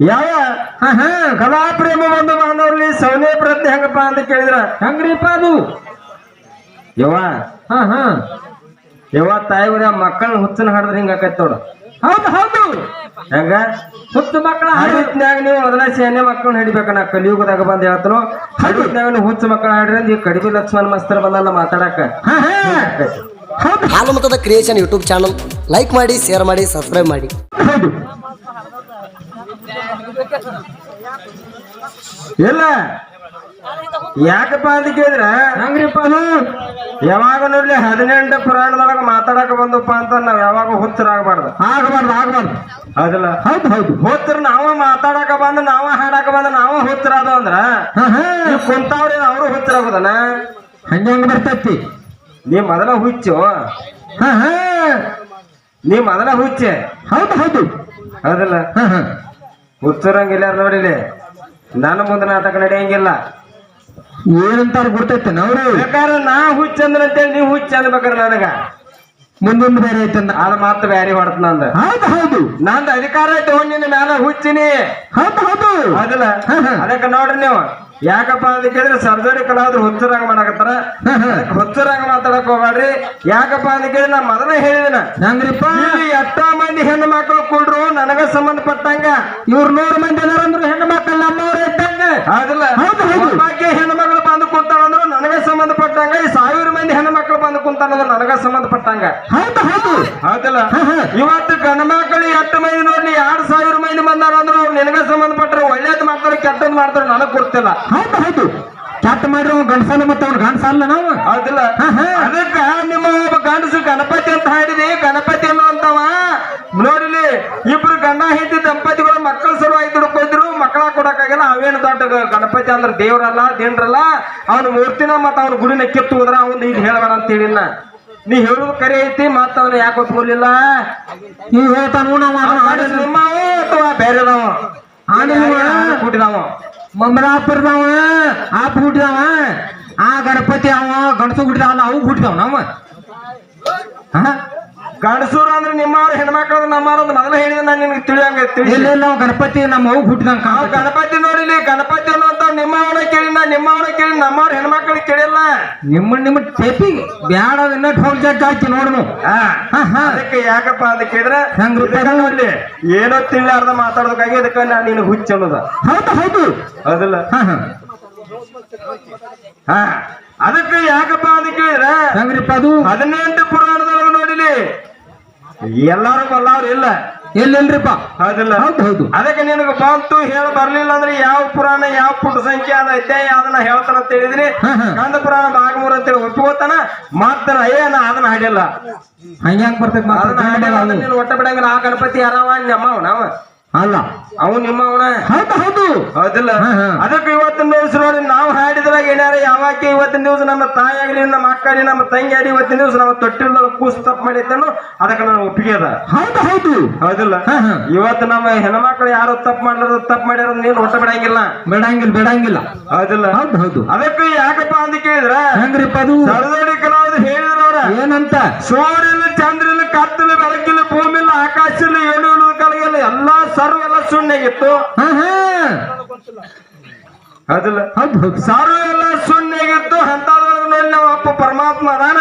ಯಾವ? ಹಾ ಹಾ ಕಲಾ ಪ್ರೇಮ ಬಂದು ಮಾನವ್ರಿ ಸೌನೆ ಪ್ರತಿ ಹೆಂಗಪ್ಪ ಅಂತ ಕೇಳಿದ್ರ. ಹೆಂಗ್ರಿಪ್ಪ ಅದು? ಯವ್ವ. ಹಾ ಹಾ. ಯವ್ವ ತಾಯಿವ್ರ ಮಕ್ಕಳ ಹುಚ್ಚನ ಹಾಡಿದ್ರೆ ಹಿಂಗ ಆಕೈತಿ ನೋಡು. ಹೌದು ಹೌದು. ಹೆಂಗ? ಹುಚ್ಚು ಮಕ್ಕಳ ಹಡಿತ್ನ್ಯಾಗ ನೀವು ಮೊದಲ ಸೇನೆ ಮಕ್ಕಳನ್ನ ಹಿಡಿಬೇಕ ನಾ ಕಲಿಯುಗದಾಗ ಬಂದು ಹೇಳ್ತಾರ ಹಡಿತ್ನ್ಯಾಗ ನೀವು ಹುಚ್ಚು ಮಕ್ಕಳ ಹಾಡ್ರಿ ಕಡಿಮೆ ಲಕ್ಷ್ಮಣ ಮಸ್ತರ್ ಬಂದಲ್ಲ ಮಾತಾಡಕ. ಹಾ ಹಾಲು ಮತದ ಕ್ರಿಯೇಷನ್ ಯೂಟ್ಯೂಬ್ ಚಾನಲ್ ಲೈಕ್ ಮಾಡಿ ಶೇರ್ ಮಾಡಿ ಸಬ್ಸ್ಕ್ರೈಬ್ ಮಾಡಿ. ಹೌದು ಇಲ್ಲ. ಯಾಕಪ್ಪ ಅಂತ ಕೇಳಿದ್ರ ಹಂಗ್ರಿಪ್ಪ? ಅದು ಯಾವಾಗ ನೋಡ್ಲಿ ಹದಿನೆಂಟು ಪುರಾಣದೊಳಗ ಮಾತಾಡಕ ಬಂದಪ್ಪ ಅಂತ ನಾವ್ ಯಾವಾಗ ಹುಚ್ಚರಾಗಬಾರ್ದು. ಆಗಬಾರ್ದು ಆಗಬಾರ್ದು. ಅದಲ್ಲ ಹೌದು ಹೌದು. ಹೋತ್ರ ನಾವ ಮಾತಾಡಕ ಬಂದ ನಾವ ಹಾಡಕ ಬಂದ ನಾವ ಹುಚ್ಚರಾದ ಅಂದ್ರ ಹಾ ಹಾ. ಈ ಕುಂತಾವ್ರಿ ಅವರು ಹುಚ್ಚರಾಗುದನ? ಹಂಗೆ ಹಂಗ ಬರ್ತೈತಿ. ನೀ ಮೊದಲ ಹುಚ್ಚು. ಹಾ ಹಾ. ನೀ ಮೊದಲ ಹುಚ್ಚೆ. ಹೌದು ಹೌದು. ಹೌದಲ್ಲ? ಹಾ ಹಾ. ಹುಚ್ಚರಂಗಿಲ್ಲ ನೋಡಿಲಿ? ನನ್ನ ಮುಂದೆ ನಾಟಕ ನಡೆಯಂಗಿಲ್ಲ. ಏನಂತಾರ ಗುರ್ತೈತೆ ನೋಡಿ ಬೇಕಾದ್ರೆ ನಾ ಹುಚ್ಚ ನೀವು ಅಂತೇಳಿ ನೀವು ಹುಚ್ಚ ಅನ್ಬೇಕಾರ ನನಗ. ಮುಂದೊಂದು ಬೇರೆ ಐತಂದ ಅದ. ಮಾತ್ರ ಬ್ಯಾರಿ ಹೊಡತ್ ನಂದ ಹೌದು ಹೌದು. ನಂದು ಅಧಿಕಾರ ತಗೊಂಡಿನ ಮ್ಯಾಲ ಹುಚ್ಚಿನಿ. ಹೌದು ಹೌದು. ಅದಲ್ಲ. ಅದಕ್ಕೆ ನೋಡ್ರಿ ನೀವು. ಯಾಕಪ್ಪ ಅಂತ ಕೇಳಿದ್ರೆ ಸರ್ಜರಿ ಕಲಾವಿದ್ರು ಹುಚ್ಚರಂಗ ಮಾಡಕತ್ತಾರ. ಹುಚ್ಚರಾಗ ಮಾತಾಡಕ್ ಹೋಗ್ಬೇಡ್ರಿ. ಯಾಕಪ್ಪ ಅಂತ ಕೇಳಿದ್ರೆ ನಾ ಮೊದಲೇ ಹೇಳಿದಿನ. ಹೆಂಗ್ರಿಪ್ಪ? ಎಷ್ಟೋ ಮಂದಿ ಹೆಣ್ಣು ಮಕ್ಕಳು ಕೊಡ್ರು ನನಗ ಸಂಬಂಧಪಟ್ಟಂಗ. ಇವ್ರ ನೂರು ಮಂದಿ ಎಲ್ಲಾರಂದ್ರು ಹೆಣ್ಣು ಮಕ್ಕಳು ನಮ್ಮವ್ರ ಇದ್ದಂಗ. ಅದಲ್ಲ ಹೌದು, ಹೌದು. ಹೆಣ್ಣು ಮಗಳು ಬಂದು ಕುಂತಾಳಂದ್ರು ನನಗೆ ಸಂಬಂಧಪಟ್ಟಂಗ ಈ ಸಾವಿರ ಮಂದಿ ಹೆಣ್ಣು ಮಕ್ಕಳು ಅನ್ನೋದು ನನಗ ಸಂಬಂಧಪಟ್ಟಂಗ. ಹೌದು ಹೌದು. ಹೌದಿಲ್ಲ. ಇವತ್ತು ಗಂಡ ಮಕ್ಕಳು ಎಟ್ಟು ಮಂದಿ ನೋಡಿ ಎರಡ್ ಸಾವಿರ ಮಂದಿ ಬಂದಾರ ಅಂದ್ರೆ ಅವ್ರು ನಿನಗ ಸಂಬಂಧಪಟ್ಟರೆ ಒಳ್ಳೇದ್ ಮಾಡ್ತಾರೆ ಕೆಟ್ಟದ್ ಮಾಡ್ತಾರೆ ನನಗ್ ಗೊತ್ತಿಲ್ಲ. ಹೌದು ಹೌದು. ಕೆಟ್ಟ ಮಾಡ್ರಿ ಅವ್ನು ಮತ್ತೆ ಅವ್ನು ಗಂಡಸಲ್ಲ ನಾವು. ಹೌದಿಲ್ಲ. ಅದಕ್ಕ ನಿಮ್ಮ ಒಬ್ಬ ಗಂಡಸು ಗಣಪತಿ ಅಂತ ಹಾಡಿದಿ ಗಣಪತಿ ಅನ್ನುವಂತವ ನೋಡಿಲಿ ಇಬ್ರು ಗಂಡ ಹೆಂಡತಿ ದಂಪತಿಗಳು ಮಕ್ಕಳ ಅವೇನು ದೊಡ್ಡ ಗಣಪತಿ ಅಂದ್ರೆ ದೇವ್ರಲ್ಲ ದೇನ್ರಲ್ಲ ಅವನ ಮೂರ್ತಿನ ಮತ್ತ ಅವನ ಗುಡಿನ ಕಿತ್ತು ಹೋದ್ರ ಅವನ್ ಇಲ್ಲಿ ಹೇಳಬೇಡ ಅಂತ ಹೇಳಿನ ನೀ ಹೇಳುದು ಕರೆ ಐತಿ ಮತ್ತ ಅವನ ಯಾಕೆ ಒಪ್ಕೊಳ್ಳಿಲ್ಲ ನೀವು ಹೇಳ್ತಾನು ನಾವು ನಿಮ್ಮವ ಅಥವಾ ಬೇರೆದವ? ಮಮರಾಪುರದವ ಆಪ್ ಹುಟ್ಟಿದವ ಆ ಗಣಪತಿ ಅವ? ಗಣಸು ಹುಟ್ಟಿದವ ಅವು ಹುಟ್ಟಿದವ ನಮ್ಮ? ಗಣಸೂರ್ ಅಂದ್ರೆ ನಿಮ್ಮವ್ರ ಅಂತ ಮೊದಲ ಹೇಳಿದ ನಾನು ನಿನಗೆ ತಿಳಿಯಂಗ ತಿಳಿಸಿ. ಇಲ್ಲ ಇಲ್ಲ ಗಣಪತಿ ನಮ್ಮ ಅವು ಹುಟ್ಟಿದಂಗ ನಾವು ಗಣಪತಿ ನೋಡಿಲಿ ಗಣಪತಿ ಅನ್ನುವಂತ ನಿಮ್ಮವನ ಕೇಳಿ ನಾ ನಿಮ್ಮವನ ಕೇಳಿ ನಮ್ಮವ್ರ ಹೆಣ್ಮಕ್ಳಿಗೆ ಕೇಳಿಲ್ಲ. ನಿಮ್ಮ ನಿಮ್ಮ ಟೇಪಿ ಬ್ಯಾಡ ಇನ್ನಟ್ ಹೋಗಿ ಜಡ್ಜ್ ಹಾಕಿ ನೋಡ್ನು. ಹಾ ಅದಕ್ಕೆ ಯಾಕಪ್ಪ ಅಂತ ಕೇಳಿದ್ರೆ ಹೆಂಗ್ ನೋಡ್ಲಿ ಏನೋ ತಿಳಿಲಾರ್ದ ಮಾತಾಡೋದಕ್ಕಾಗಿ ಅದಕ್ಕೆ ನಾನು ನಿನ್ನ ಹುಚ್ಚ ಅನ್ನೋದ. ಹೌದು ಹೌದು. ಅದಲ್ಲ ಹಾ ಅದಕ್ಕೆ ಯಾಕಪ್ಪ ಅಂತ ಕೇಳಿದ್ರೆ ಹೆಂಗ್ರಿಪ್ಪ ಅದು ಹದಿನೆಂಟು ಪುರಾಣದೊಳಗೆ ನೋಡಿಲಿ ಎಲ್ಲಾರು ಬಲ್ಲವ್ರು ಇಲ್ಲ. ಎಲ್ಲಿಲ್ರಿಪ್ಪ ಹೌದಿಲ್ಲ. ಹೌದು ಹೌದು. ಅದಕ್ಕೆ ನಿನಗೆ ಬಂತು ಹೇಳ ಬರ್ಲಿಲ್ಲ ಅಂದ್ರೆ ಯಾವ ಪುರಾಣ ಯಾವ ಪುಟ ಸಂಖ್ಯೆ ಅದ? ಅಧ್ಯಾಯ ಅದನ್ನ ಹೇಳ್ತಾನ ಅಂತ ಹೇಳಿದ್ರಿ. ಕಂದ ಪುರಾಣ ಭಾಗಮೂರ ಅಂತೇಳಿ ಒಪ್ಪಿಗೋತಾನ ಮಾತನ ಅಯ್ಯ ನಾ ಅದನ್ನ ಹಾಡಿಲ್ಲ. ಹಂಗ್ಯಾಂಗ್ ಹೆಂಗ್ ಬರ್ತೈತಿ ಅದನ್ನ ಹಾಡಿಲ್ಲ ನೀನು ಒಟ್ಟ ಬಿಡಂಗಿಲ್ಲ. ಆ ಗಣಪತಿ ಯಾರವ ನಮ್ಮ ಅವ. ಅಲ್ಲ. ಅವ್ ನಿಮ್ಮ ಅವನ ಹೌದು ಹೌದು. ಹೌದಿಲ್ಲ. ಅದಕ್ಕೆ ಇವತ್ತಿನ ಹೆಸರು ನಾವು ನಾವು ಏನಾರ ಯಾವಾಕೆ ಇವತ್ತಿನ ದಿವಸ ನಮ್ಮ ತಾಯಿ ಆಗಲಿ ನಮ್ಮ ಅಕ್ಕ ಆಗಲಿ ನಮ್ಮ ತಂಗಿ ಆಗಲಿ ಇವತ್ತಿನ ದಿವಸ ನಾವು ತೊಟ್ಟಿಲ್ದಾಗ ಕೂಸ್ ತಪ್ಪು ಮಾಡಿದ್ದೇನು ಅದಕ್ಕೆ ನಾನು ಒಪ್ಪಿಗೆ ಅದ. ಹೌದು ಹೌದು. ಹೌದಿಲ್ಲ. ಇವತ್ತು ನಮ್ಮ ಹೆಣ್ಮಕ್ಳು ಯಾರು ತಪ್ಪು ಮಾಡಿರೋದು ತಪ್ಪು ಮಾಡ್ಯಾರ ನೀನು ಹೊಟ್ಟ ಬಿಡಂಗಿಲ್ಲ. ಬಿಡಂಗಿಲ್ಲ ಬಿಡಂಗಿಲ್ಲ. ಹೌದಿಲ್ಲ? ಹೌದು ಹೌದು. ಅದಕ್ಕೆ ಯಾಕಪ್ಪ ಅಂತ ಕೇಳಿದ್ರ? ಹೆಂಗ್ರಿಪ್ಪ ಅದು? ಸರದೋಡಿ ಹೇಳಿದ್ರ ಅವ್ರ. ಏನಂತ? ಸೂರ್ಯನ ಚಂದ್ರಿಲ್ಲ ಕತ್ತಲು ಬೆಳಕಿಲ್ಲ ಭೂಮಿಲ್ಲ ಆಕಾಶ ಇಲ್ಲ ಏನು ಇಲ್ಲ ಕಲಗಿಲ್ಲ ಎಲ್ಲಾ ಸರ್ವ ಎಲ್ಲ ಹಾ ಹಾ. ಹೌದು ಸರ್ವ ಎಲ್ಲ ಶೂನ್ಯಾಗಿತ್ತು ಅಂತದ್ರೊಳಗೆ ನೋಡಿ ನಾವು ಅಪ್ಪ ಪರಮಾತ್ಮ ಅದಾನ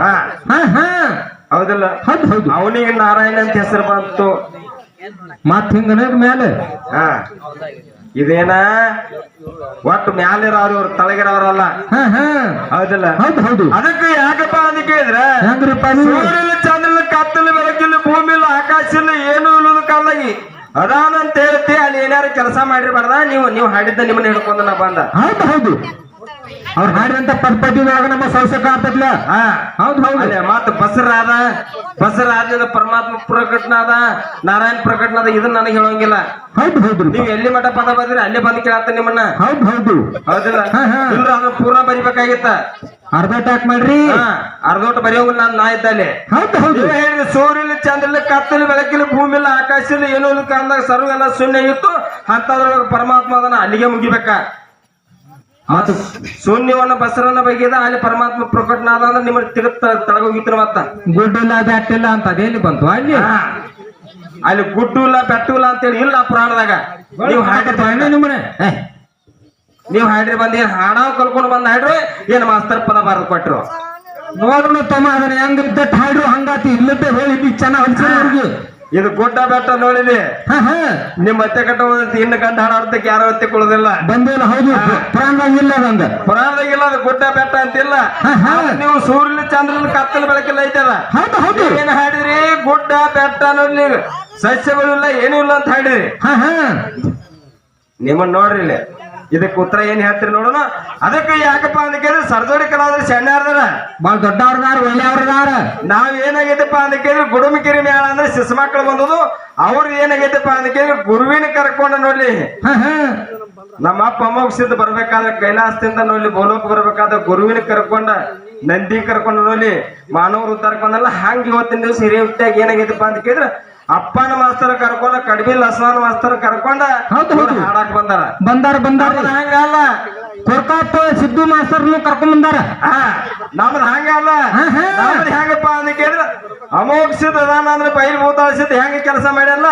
ಹಾ. ಹಾ ಹೌದಿಲ್ಲ? ಹೌದು ಹೌದು. ಅವನಿಗೆ ನಾರಾಯಣ ಅಂತ ಹೆಸರು ಬಂತು. ಮತ್ ಹಿಂಗ ಮೇಲೆ ಹ. ಇದೇನ? ಒಟ್ಟು ಮ್ಯಾಲಿರೋರು ಇವ್ರು ತಳಗಿರೋರಲ್ಲ. ಹೌದಲ್ಲ ಹಾ. ಹೌದಲ್ಲ? ಹೌದು ಹೌದು. ಅದಕ್ಕೆ ಯಾಕಪ್ಪ ಅಂತ ಕೇಳಿದ್ರೆ ಹೆಂಗ್ರಿಪ್ಪ ಅದು ಹೇಳುತ್ತೆ ಹೇಳ್ತಿ ಅಲ್ಲಿ ಏನಾರು ಕೆಲಸ ಮಾಡಿರ್ಬಾರ್ದ? ನೀವು ನೀವು ಹಾಡಿದ್ದ ನಿಮ್ಮನ್ನ ಹಿಡ್ಕೊಂಡು ನಾ ಬಂದ. ಹೌದು ಹೌದು. ಅವ್ರು ಹಾಡಿದಂತ ಪದ್ಧತಿ ಒಳಗ ನಮ್ಮ ಸಂಸಕ ಆಗ್ತದ್ಲ ಹೌದ್ ಹೌದು. ಮತ್ತ ಬಸರಾದ ಬಸರಾದ ಪರಮಾತ್ಮ ಪ್ರಕಟನ ಅದ ನಾರಾಯಣ ಪ್ರಕಟನ ಅದ ಇದನ್ನ ನನಗೆ ಹೇಳೋಂಗಿಲ್ಲ. ಹೌದು ಹೌದು. ನೀವು ಎಲ್ಲಿ ಮಠ ಪದ ಬಂದ್ರಿ ಅಲ್ಲೇ ಬಂದ್ ಕೇಳತ್ತ ನಿಮ್ಮನ್ನ. ಹೌದು ಹೌದು. ಹೌದಿಲ್ಲ? ಅದನ್ನ ಪೂರ್ಣ ಬರಿಬೇಕಾಗಿತ್ತ? ಅರ್ಧ ಅಟ್ಯಾಕ್ ಮಾಡ್ರಿ. ಅರ್ಧೋಟ ಬರೆಯೋಂಗಿಲ್ಲ ನಾನು ನಾ ಇದ್ದಲ್ಲಿ. ಹೌದು ಹೌದು. ಹೇಳಿದ್ರೆ ಸೂರ್ಯನ ಚಂದ್ರಲ್ಲ ಕತ್ತಲು ಬೆಳಕಿಲ್ಲ ಭೂಮಿ ಇಲ್ಲ ಆಕಾಶ ಇಲ್ಲ ಏನೋ ಇಲ್ಲ ಕಾಲದಾಗ ಸರ್ವ ಎಲ್ಲ ಶೂನ್ಯ ಇತ್ತು ಅಂತದ್ರೊಳಗೆ ಪರಮಾತ್ಮ ಅದನ್ನ ಅಲ್ಲಿಗೆ ಮುಗಿಬೇಕ. ಮತ್ತು ಶೂನ್ಯವನ್ನ ಬಸರನ್ನ ಬಗೆದ ಅಲ್ಲಿ ಪರಮಾತ್ಮ ಪ್ರಕಟನಾದ ಅಂದ್ರೆ ನಿಮ್ಮ ತಿರುತ್ತ ತಳಗೋಗಿತ್ತು ಮತ್ತ ಗುಡ್ಡಿಲ್ಲ ಬೆಟ್ಟಿಲ್ಲ ಅಂತ ಅದೇಲಿ ಬಂತು? ಅಲ್ಲಿ. ಅಲ್ಲಿ ಗುಡ್ಡು ಇಲ್ಲ ಬೆಟ್ಟು ಇಲ್ಲ ಅಂತೇಳಿ ಇಲ್ಲ ಪುರಾಣದಾಗ ನೀವು ಹಾಕಿ ನಿಮ್ಮನೆ ನೀವು ಹಾಡ್ರಿ ಬಂದ್ ಏನ್ ಹಾಡ ಕಲ್ಕೊಂಡು ಬಂದ್ ಹಾಡ್ರಿ? ಏನ್ ಮಾಸ್ತರ್ ಪದ ಬರೆದು ಕೊಟ್ರು? ನೋಡ್ರು ತಮ್ಮ ಅದನ್ನ ಹೆಂಗ್ ಇದ್ದಟ್ ಹಾಡ್ರು ಹಂಗಾತಿ? ಇಲ್ಲದೆ ಹೇಳಿ ಚೆನ್ನಾಗಿ ಇದು ಗುಡ್ಡ ಬೆಟ್ಟ ನೋಡಿಲಿ ನಿಮ್ ಮತ್ತೆ ಕಟ್ಟ ಇನ್ನು ಗಂಡ ಹಾಡಾಡ್ತಕ್ಕೆ ಯಾರು ಕೊಡೋದಿಲ್ಲ. ಬಂದಿಲ್ಲ ಹೌದು. ಪ್ರಾಂಗ ಇಲ್ಲ ಅದಂಗ ಪುರಾಣದಾಗಿಲ್ಲ ಅದು ಗುಡ್ಡ ಬೆಟ್ಟ ಅಂತಿಲ್ಲ. ನೀವು ಸೂರ್ಯನ ಚಂದ್ರನ ಕತ್ತಲ ಬೆಳಕಿಲ್ಲ ಐತದ ಏನ್ ಹಾಡಿದ್ರಿ? ಗುಡ್ಡ ಬೆಟ್ಟ ನೋಡಿಲಿ. ಸಸ್ಯಗಳು ಇಲ್ಲ ಏನೂ ಇಲ್ಲ ಅಂತ ಹಾಡಿದ್ರಿ. ನಿಮ್ಮನ್ನ ನೋಡ್ರಿ ಇಲ್ಲಿ. ಇದಕ್ಕೆ ಉತ್ತರ ಏನ್ ಹೇಳ್ತೀರಿ ನೋಡೋಣ? ಅದಕ್ಕೆ ಯಾಕಪ್ಪ ಅಂತ ಕೇಳಿದ್ರೆ ಸರ್ಜೋಡಿ ಕಲಾವಿದ್ರು ಸಣ್ಣ ಬಹಳ ದೊಡ್ಡವ್ರದಾರ ಒಳ್ಳೆಯವ್ರದಾರ ನಾವ್ ಏನಾಗೈತಪ್ಪ ಅಂತ ಕೇಳಿದ್ರೆ ಗುಡುಮಿಕಿರಿ ಮೇಳ ಅಂದ್ರೆ ಶಿಶು ಮಕ್ಕಳು ಬಂದದು ಅವ್ರ ಏನಾಗೈತಪ್ಪ ಅಂತ ಕೇಳಿದ್ರೆ ಗುರುವಿನ ಕರ್ಕೊಂಡ ನೋಡ್ಲಿ. ನಮ್ಮ ಅಪ್ಪ ಅಮ್ಮ ಸಿದ್ಧ ಬರ್ಬೇಕಾದ್ರೆ ಕೈಲಾಸದಿಂದ ನೋಡ್ಲಿ ಬೋಲೋಕ್ ಬರ್ಬೇಕಾದ್ರೆ ಗುರುವಿನ ಕರ್ಕೊಂಡ ನಂದಿ ಕರ್ಕೊಂಡು ನೋಡ್ಲಿ. ಮಾನವರು ಕರ್ಕೊಂಡಲ್ಲ ಹಂಗ ಇವತ್ತಿನ ದಿವಸ ಹಿರಿಯ ಏನಾಗೈತಪ್ಪ ಅಂತ ಕೇಳಿದ್ರೆ ಅಪ್ಪನ ಮಾಸ್ತರ ಕರ್ಕೊಂಡ ಕಡಿಮೆ ಲಸ್ಮಾನ್ ಮಾಸ್ತರ ಕರ್ಕೊಂಡ ಹೌದು, ಹೌದು. ಹಾಡಾಕ್ ಬಂದಾರ. ಬಂದಾರ ಬಂದಾರ. ಹಂಗಲ್ಲ ಕೊರ್ಕಾಪ ಸಿದ್ದು ಮಾಸ್ತರ್ನು ಕರ್ಕೊಂಡ್ ಬಂದಾರ. ನಮ್ದು ಹಂಗಲ್ಲ. ನಮ್ದು ಹೆಂಗಪ್ಪ ಅಂತ ಕೇಳಿದ್ರೆ ಅಮೋಘಸಿದ ಅದಾನ ಅಂದ್ರೆ ಬೈಲ್ ಸಿದ್ಧ ಹೆಂಗ ಕೆಲಸ ಮಾಡ್ಯಲ್ಲ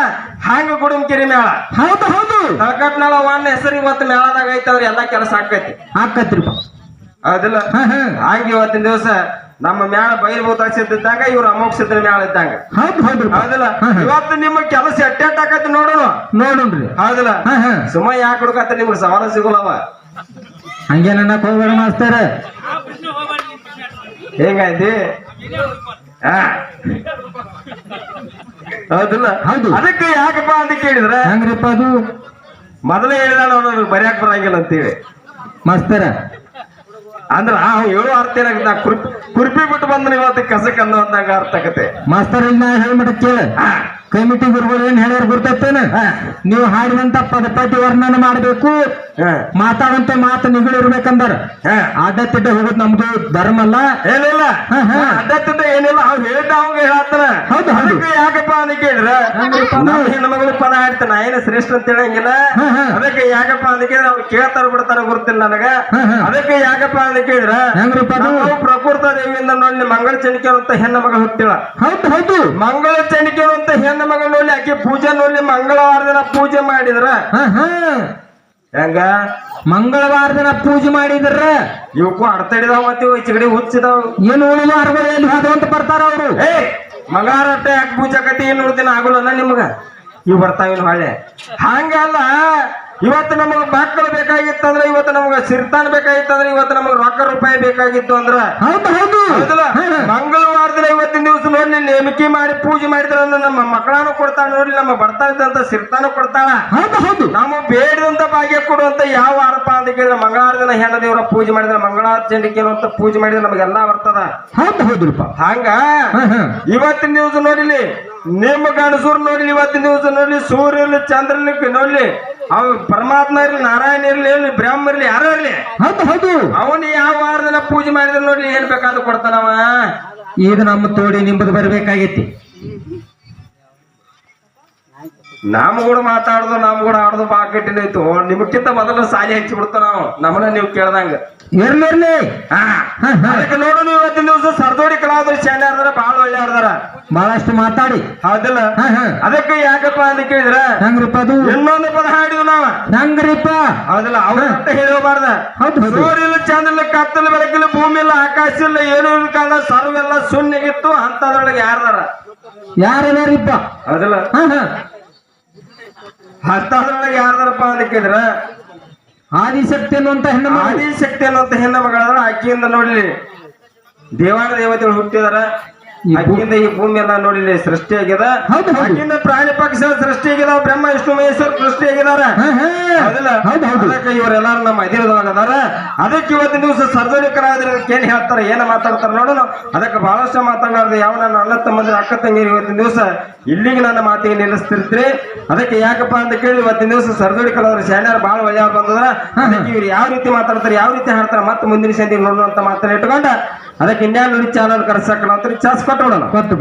ಹಂಗ ಗುಡುಮ್ಕಿರಿ ಮೇಳ. ಹೌದು ಹೌದು. ತಳಕಟ್ನಾಳ ಒಂದ್ ಹೆಸರು ಇವತ್ತು ಮೇಳದಾಗ ಐತಂದ್ರೆ ಎಲ್ಲಾ ಕೆಲಸ ಆಕೈತಿ. ಆಕತ್ರಿ ಅದಿಲ್ಲ ಹಂಗ ಇವತ್ತಿನ ದಿವಸ ನಮ್ಮ ಮ್ಯಾಲ ಬೈಲ್ ಭೂತಾಳಿಸಿದ್ದಂಗ ಇವ್ರು ಸಿದ್ಧ ಮೇಳ ಇದ್ದಂಗ. ಹೌದು ಹೌದ್ರಿ ಹೌದಿಲ್ಲ. ಇವತ್ತು ನಿಮ್ಮ ಕೆಲಸ ಎಟ್ಟೆಟ್ ಆಕತಿ ನೋಡೋಣ ನೋಡೋಣ್ರಿ ಹೌದಿಲ್ಲ? ಸುಮ್ಮ ಯಾಕೆ ಹುಡುಕತ್ತ ನಿಮ್ಗೆ ಸವಾಲ ಸಿಗೋಲ್ಲವ? ಹಂಗೇನ ಹೋಗ್ಬೇಡ ಮಾಸ್ತಾರ. ಹೆಂಗೈತಿ? ಹಾ. ಹೌದಿಲ್ಲ? ಹೌದು. ಅದಕ್ಕೆ ಯಾಕಪ್ಪ ಅಂತ ಕೇಳಿದ್ರೆ ಹೆಂಗ್ರಿಪ್ಪ ಅದು? ಮೊದಲೇ ಹೇಳಿದ ಅವನು ಬರ್ಯಾಕ್ ಬರಂಗಿಲ್ಲ ಅಂತೇಳಿ. ಮಾಸ್ತರ ಅಂದ್ರ ಆ ಹೇಳೋ ಅರ್ಥ ಏನಾಗುತ್ತೆ? ಕುರ್ಪಿ ಕುರ್ಪಿ ಬಿಟ್ಟು ಬಂದ್ರೆ ಇವತ್ತು ಕಸಕ್ ಅನ್ನೋ ಅಂದಾಗ ಅರ್ಥ ಆಗತ್ತೆ. ಮಾಸ್ತರ್ ಹೇಳ್ಬಿಟ್ಟ ಕೇಳ. ಕಮಿಟಿ ಗುರುಗಳು ಏನ್ ಹೇಳ್ಯಾರ ಗುರ್ತೇನ ನೀವು ಹಾಡಿದಂತ ಪದಪತಿ ವರ್ಣನೆ ಮಾಡ್ಬೇಕು. ಮಾತಾಡಂತ ಮಾತು ಹಾ. ಅಡ್ಡ ತಿಡ್ಡ ಹೋಗೋದ್ ನಮ್ದು ಧರ್ಮ ಅಲ್ಲ. ಏನಿಲ್ಲ. ಅಡ್ಡತ್ತಿದ್ದ ಏನಿಲ್ಲ. ಅವ್ರು ಹೇಳ್ತಾ ಅವಂಗ ಹೇಳ್ತಾರ ಹೌದು. ಅದಕ್ಕೆ ಯಾಕಪ್ಪ ಅಂತ ಕೇಳಿದ್ರ? ಹೆಣ್ಮಗಳು ಪದ ಹಾಡ್ತಾನ ಏನ ಶ್ರೇಷ್ಠ ಅಂತ ಹೇಳಂಗಿಲ್ಲ. ಅದಕ್ಕೆ ಯಾಕಪ್ಪ ಅಂತ ಕೇಳಿದ್ರೆ ಅವ್ರು ಕೇಳ್ತಾರ ಬಿಡ್ತಾರ ಗೊತ್ತಿಲ್ಲ ನನಗ. ಅದಕ್ಕೆ ಯಾಕಪ್ಪ ಅಂತ ಕೇಳಿದ್ರ? ನಾವು ಪ್ರಕೃತ ದೇವಿಯಿಂದ ನೋಡಿ ಮಂಗಳ ಚಣಿಕೆ ಅಂತ ಹೆಣ್ಣು ಮಗ ಹುಟ್ಟಿಳ ಹೌದು ಹೌದು. ಮಂಗಳ ಚಣಿಕೆ ಅಂತ ಹೆಣ್ಣ ಮಗ ನೋಡಿ ಆಕೆ ಪೂಜೆ ನೋಡಿ ಮಂಗಳವಾರ ದಿನ ಪೂಜೆ ಮಾಡಿದ್ರ? ಹೆಂಗ? ಮಂಗಳವಾರ ದಿನ ಪೂಜೆ ಮಾಡಿದ್ರ? ಇವಕ್ಕೂ ಅರ್ಥ ಹಿಡಿದಾವ ಮತ್ತೆ ಇವು ಚಿಗಡಿ ಹುಚ್ಚಿದಾವ. ಏನು ಉಳಿದ ಅರ್ಗಳು ಎಲ್ಲಿ ಅಂತ ಬರ್ತಾರ ಅವರು? ಏ ಮಂಗಾರಟ್ಟ ಯಾಕೆ ಪೂಜೆ ಕತಿ ಏನು ನೋಡ್ತೀನಿ ಆಗುಲ್ಲ ನಿಮ್ಗ. ಇವ್ ಬರ್ತಾವಿನ ಹಳ್ಳೆ. ಹಂಗಲ್ಲ ಇವತ್ತು ನಮಗ ಮಕ್ಕಳು ಬೇಕಾಗಿತ್ತಂದ್ರ ಇವತ್ತು ನಮಗ ಬೇಕಾಗಿತ್ತು ಅಂದ್ರೆ ಇವತ್ತು ನಮಗ ರೊಕ್ಕ ರೂಪಾಯಿ ಬೇಕಾಗಿತ್ತು ಅಂದ್ರೆ ಹೌದು ಹೌದು. ಮಂಗಳವಾರ ದಿನ ಇವತ್ತಿನ ದಿವಸ ನೋಡಿ ನೇಮಕಿ ಮಾಡಿ ಪೂಜೆ ಮಾಡಿದ್ರೆ ಅಂದ್ರೆ ನಮ್ಮ ಮಕ್ಕಳನ್ನು ಕೊಡ್ತಾಳ ನೋಡಿ ನಮ್ಮ ಬರ್ತಾ ಇದ್ದಂತ ಸಿರ್ತಾನು ಕೊಡ್ತಾಳ. ಹೌದು ಹೌದು. ನಾವು ಬೇಡದಂತ ಭಾಗ್ಯ ಕೊಡುವಂತ ಯಾವ ಆರಪ ಅಂತ ಕೇಳಿದ್ರೆ ಮಂಗಳವಾರ ದಿನ ಹೆಣ್ಣ ದೇವರ ಪೂಜೆ ಮಾಡಿದ್ರೆ ಮಂಗಳವಾರ ಚಂಡಿಕೆ ಅಂತ ಪೂಜೆ ಮಾಡಿದ್ರೆ ನಮಗೆಲ್ಲಾ ಬರ್ತದ. ಹೌದು ಹೌದ್ರಿಪ್ಪ ಹಂಗ? ಇವತ್ತಿನ ದಿವಸ ನೋಡಿಲಿ ನಿಮ್ಮ ಗಣಸೂರ್ ನೋಡ್ಲಿ ಇವತ್ತಿನ ದಿವಸ ನೋಡ್ಲಿ ಸೂರ್ಯನ ಚಂದ್ರನ ಚಂದ್ರ ನೋಡ್ಲಿ ಅವ್ ಪರಮಾತ್ಮ ಇರ್ಲಿ ನಾರಾಯಣ ಇರ್ಲಿ ಇರ್ಲಿ ಬ್ರಾಹ್ಮ ಇರ್ಲಿ ಯಾರೋ ಇರ್ಲಿ? ಹೌದು ಹೌದು. ಅವನು ಯಾವ ವಾರದಲ್ಲ ಪೂಜೆ ಮಾಡಿದ್ರು ನೋಡ್ಲಿ ಏನ್ ಬೇಕಾದ್ರೂ ಕೊಡ್ತಾನವ? ಇದು ನಮ್ಮ ತೋಡಿ ನಿಂಬದು ಬರ್ಬೇಕಾಗೈತಿ. ನಮ್ ಕೂಡ ಮಾತಾಡುದು ನಮ್ ಕೂಡ ಆಡುದು ಬಾಕಟ್ಟಿನೈತು ನಿಮ್ಗಿಂತ ಮೊದಲು ಸಾಲಿ ಹಚ್ಚಿ ಬಿಡ್ತ ನಾವು. ನಮ್ಮನ್ನ ನೀವು ಕೇಳ್ದಂಗ. ಇರ್ಲಿ ಇರ್ಲಿ. ಅದಕ್ಕೆ ನೋಡು ನೀವು ಇವತ್ತಿನ ದಿವಸ ಸರ್ದೋಡಿ ಕಲಾವಿದ್ರು ಶಾಲೆ ಆಡ್ದಾರ ಬಹಳ ಒಳ್ಳೆ ಆಡ್ದಾರ. ಬಹಳಷ್ಟು ಮಾತಾಡಿ. ಹೌದಿಲ್ಲ? ಅದಕ್ಕೆ ಯಾಕಪ್ಪ ಅಂತ ಕೇಳಿದ್ರ? ಹೆಂಗ್ರಿಪ್ಪ ಅದು? ಇನ್ನೊಂದು ಪದ ಹಾಡಿದ್ವು ನಾವ. ಹೆಂಗ್ರಿಪ್ಪ? ಹೌದಿಲ್ಲ? ಅವ್ರ ಅಂತ ಹೇಳಬಾರ್ದ. ಸೂರ್ಯ ಚಂದ್ರಲ್ಲ ಕತ್ತಲ ಬೆಳಕಿಲ್ಲ ಭೂಮಿ ಇಲ್ಲ ಆಕಾಶ ಇಲ್ಲ ಏನು ಇಲ್ಲ ಕಾಲ ಸರ್ವೆಲ್ಲ ಸುನ್ನಿಗಿತ್ತು ಅಂತದ್ರೊಳಗೆ ಯಾರದಾರ? ಯಾರದಾರಿಪ್ಪ ಅದಲ್ಲ ಹಾ ಹಾ. ಅಂತದ್ರೊಳಗೆ ಯಾರದಾರಪ್ಪ ಅಂತ ಕೇಳಿದ್ರ? ಆದಿಶಕ್ತಿ ಅನ್ನುವಂತ ಹೆಣ್ಣು. ಆದಿಶಕ್ತಿ ಅನ್ನುವಂತ ಹೆಣ್ಣು ಮಗಳಾದ್ರೆ ಆಕೆಯಿಂದ ನೋಡ್ಲಿ. ದೇವಾನ ದೇವತೆಗಳು ಹುಟ್ಟಿದಾರ. ಆಕೆಯಿಂದ ಈ ಭೂಮಿ ಎಲ್ಲ ನೋಡಿ ಸೃಷ್ಟಿ ಆಗ್ಯದ ಅಕ್ಕಿಂದ. ಪ್ರಾಣಿ ಪಕ್ಷ ಸೃಷ್ಟಿ ಆಗ್ಯದ ಬ್ರಹ್ಮ ವಿಷ್ಣು ಮಹೇಶ್ವರ ಸೃಷ್ಟಿ ಆಗಿದಾರ ಅದಕ್ಕೆ ಇವರೆಲ್ಲಾರು ನಮ್ಮ ಅಧೀನದೊಳಗದಾರ ಅದಕ್ಕೆ ಇವತ್ತಿನ ದಿವಸ ಸರ್ಜರಿಕರಾದ್ರೆ ಏನ್ ಹೇಳ್ತಾರೆ ಏನ ಮಾತಾಡ್ತಾರೆ ನೋಡೋಣ. ಅದಕ್ಕೆ ಬಹಳಷ್ಟು ಮಾತಾಡಲಾರ್ದು ಯಾವ ನನ್ನ ಅಣ್ಣ ತಮ್ಮಂದ್ರೆ ಅಕ್ಕ ತಂಗಿರು ಇವತ್ತಿನ ದಿವಸ ಇಲ್ಲಿಗೆ ನನ್ನ ಮಾತಿಗೆ ನಿಲ್ಲಿಸ್ತಿರ್ತೀರಿ. ಅದಕ್ಕೆ ಯಾಕಪ್ಪ ಅಂತ ಕೇಳಿ ಇವತ್ತಿನ ದಿವಸ ಕಲಾವಿದ್ರು ಶಾಣ್ಯಾರ ಬಹಳ ಒಳ್ಳೆಯವ್ರು ಬಂದ್ರ ಅದಕ್ಕೆ ಇವ್ರು ಯಾವ ರೀತಿ ಮಾತಾಡ್ತಾರೆ ಯಾವ ರೀತಿ ಹಾಡ್ತಾರೆ ಮತ್ತೆ ಮುಂದಿನ ಸಂದಿಗೆ ನೋಡೋಣ ಅಂತ ಇಟ್ಕೊಂಡ ಅದಕ್ಕೆ ಇಂಡಿಯಾ ನುಡಿ ಚಾನಲ್ ಕರೆಸಕ್ಕ ನಾವು ಚಾನ್ಸ್ ಕೊಟ್ಟು ಬಿಡೋಣ. ಕೊಟ್ಟು